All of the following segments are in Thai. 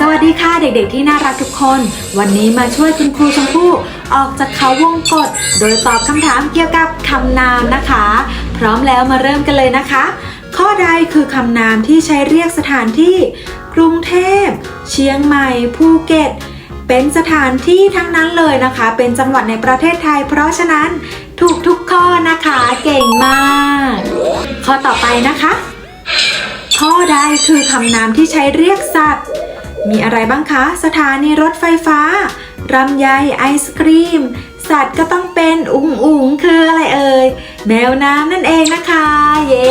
สวัสดีค่ะเด็กๆที่น่ารักทุกคน วันนี้มาช่วยคุณครูชมพู่ออกจากเขาวงกฏโดยตอบคำถามเกี่ยวกับคำนามนะคะ พร้อมแล้วมาเริ่มกันเลยนะคะ ข้อใดคือคำนามที่ใช้เรียกสถานที่ กรุงเทพ เชียงใหม่ภูเก็ต เป็นสถานที่ทั้งนั้นเลยนะคะ เป็นจังหวัดในประเทศไทย เพราะฉะนั้นถูกทุกข้อนะคะเก่งมาก ข้อต่อไปนะคะ ข้อใดคือคำนามที่ใช้เรียกสัตว์ มีอะไรบ้างคะ สถานีรถไฟฟ้ารำไยไอศครีม สัตว์ก็ต้องเป็นอุ๋งอุ๋งคืออะไรเอ่ย แมวน้ำนั่นเองนะคะ เย้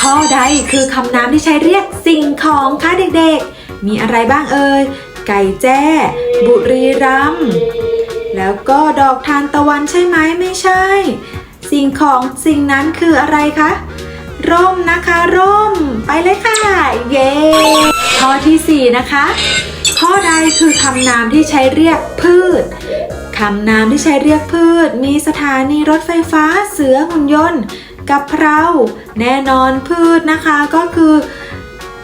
ข้อใดคือคำนามที่ใช้เรียกสิ่งของคะเด็กๆ มีอะไรบ้างเอ่ย ไก่แจ้ บุรีรัมแล้วก็ดอกทานตะวันใช่ไหมไม่ใช่ สิ่งของสิ่งนั้นคืออะไรคะ ร่มนะคะ ร่ม ไปเลยค่ะ เย้ข้อที่ 4 นะคะ ข้อใดคือคำนามที่ใช้เรียกพืชคำนามที่ใช้เรียกพืช มีสถานีรถไฟฟ้าเสือหุ่นยนต์กะเพราแน่นอนพืชนะคะก็คือ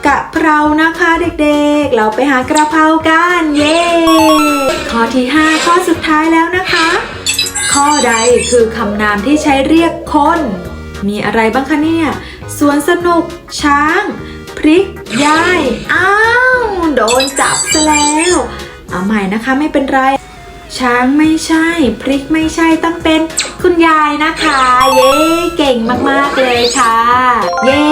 กะเพรานะคะเด็กๆ เราไปหากระเพรากันเย้ข้อที่ 5 ข้อสุดท้ายแล้วนะคะ ข้อใดคือคำนามที่ใช้เรียกคน มีอะไรบ้างคะเนี่ย สวนสนุก ช้าง พริกยายอ้าว โดนจับซะแล้ว เอาใหม่นะคะไม่เป็นไร ช้างไม่ใช่ พริกไม่ใช่ต้องเป็นคุณยายนะคะ เย้เก่งมากๆเลยค่ะ เย้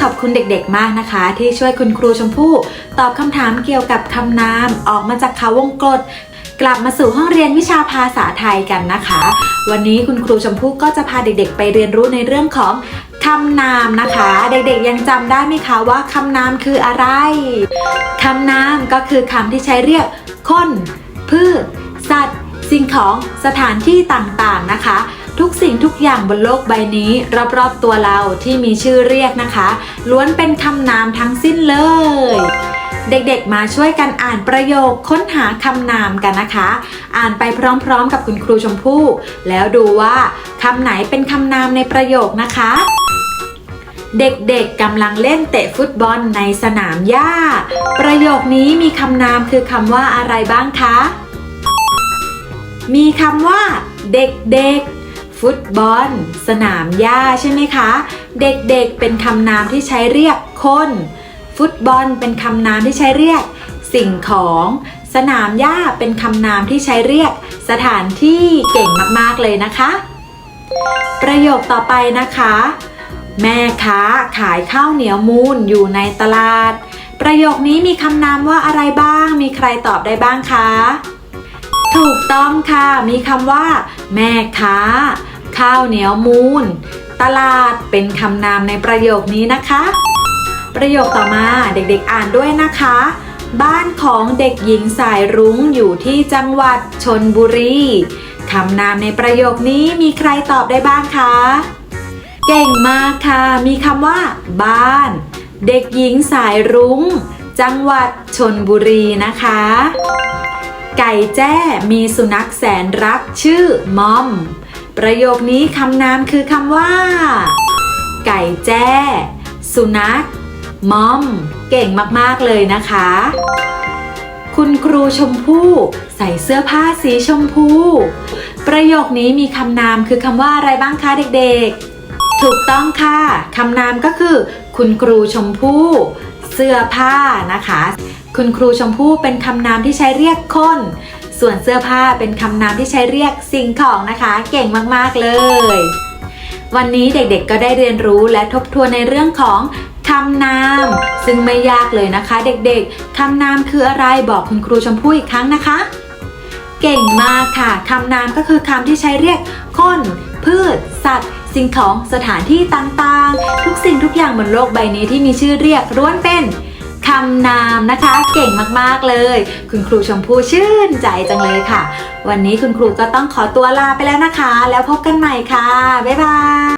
ขอบคุณเด็กๆมากนะคะ ที่ช่วยคุณครูชมพู่ตอบคำถามเกี่ยวกับคำนามออกมาจากเขาวงกฏ กลับมาสู่ห้องเรียนวิชาภาษาไทยกันนะคะ วันนี้คุณครูชมพู่ก็จะพาเด็กๆ ไปเรียนรู้ในเรื่องของคำนามนะคะ เด็กๆยังจำได้ไหมคะว่าคำนามคืออะไรคำนามก็คือคำที่ใช้เรียกคนพืชสัตว์ สิ่งของสถานที่ต่างๆนะคะ ทุกสิ่งทุกอย่างบนโลกใบนี้ รอบๆตัวเราที่มีชื่อเรียกนะคะ ล้วนเป็นคำนามทั้งสิ้นเลย เด็กๆ มาช่วยกันอ่านประโยคค้นหาคำนามกันนะคะ อ่านไปพร้อมๆ กับคุณครูชมพู่ แล้วดูว่าคำไหนเป็นคำนามในประโยคนะคะ เด็กๆกำลังเล่นเตะฟุตบอลในสนามหญ้า ประโยคนี้มีคำนามคือคำว่าอะไรบ้างคะ มีคำว่า เด็กๆฟุตบอล สนามหญ้าใช่ไหมคะ เด็กๆ เป็นคำนามที่ใช้เรียกคน ฟุตบอลเป็นคำนามที่ใช้เรียก สิ่งของ สนามหญ้าเป็นคำนามที่ใช้เรียก สถานที่เก่งมากๆเลยนะคะ ประโยคต่อไปนะคะ แม่ค้าขายข้าวเหนียวมูนอยู่ในตลาด ประโยคนี้มีคำนามว่าอะไรบ้าง มีใครตอบได้บ้างคะถูกต้องค่ะ มีคำว่า แม่ค้า ข้าวเหนียวมูนตลาดเป็นคำนามในประโยคนี้นะคะ ประโยคต่อมาเด็กๆอ่านด้วยนะคะ บ้านของเด็กหญิงสายรุ้งอยู่ที่จังหวัดชนบุรีคำนามในประโยคนี้มีใครตอบได้บ้างคะ เก่งมากค่ะ มีคำว่า บ้าน เด็กหญิงสายรุง้ง จังหวัดชนบุรีนะคะ ไก่แจ้มีสุนัขแสนรักชื่อมอม ประโยคนี้คำนามคือคำว่า ไก่แจ้ สุนัข มอม เก่งมาก ๆ เลยนะคะ คุณครูชมพู่ใส่เสื้อผ้าสีชมพู ประโยคนี้มีคำนามคือคำว่าอะไรบ้างคะเด็กๆ ถูกต้องค่ะคำนามก็คือ คุณครูชมพู่ เสื้อผ้านะคะ คุณครูชมพู่เป็นคำนามที่ใช้เรียกคน ส่วนเสื้อผ้าเป็นคำนามที่ใช้เรียกสิ่งของนะคะ เก่งมากๆเลยวันนี้เด็กๆ ก็ได้เรียนรู้และทบทวนในเรื่องของ คำนาม ซึ่งไม่ยากเลยนะคะ เด็กๆ คำนามคืออะไรบอกคุณครูชมพู่อีกครั้งนะคะ เก่งมากค่ะ คำนามก็คือคำที่ใช้เรียกคน พืช สัตว์ สิ่งของสถานที่ต่างๆ ทุกสิ่งทุกอย่างบนโลกใบนี้ที่มีชื่อเรียกล้วนเป็นคำนามนะคะเก่งมากๆเลย คุณครูชมพู่ชื่นใจจังเลยค่ะ วันนี้คุณครูก็ต้องขอตัวลาไปแล้วนะคะ แล้วพบกันใหม่ค่ะ บ๊ายบาย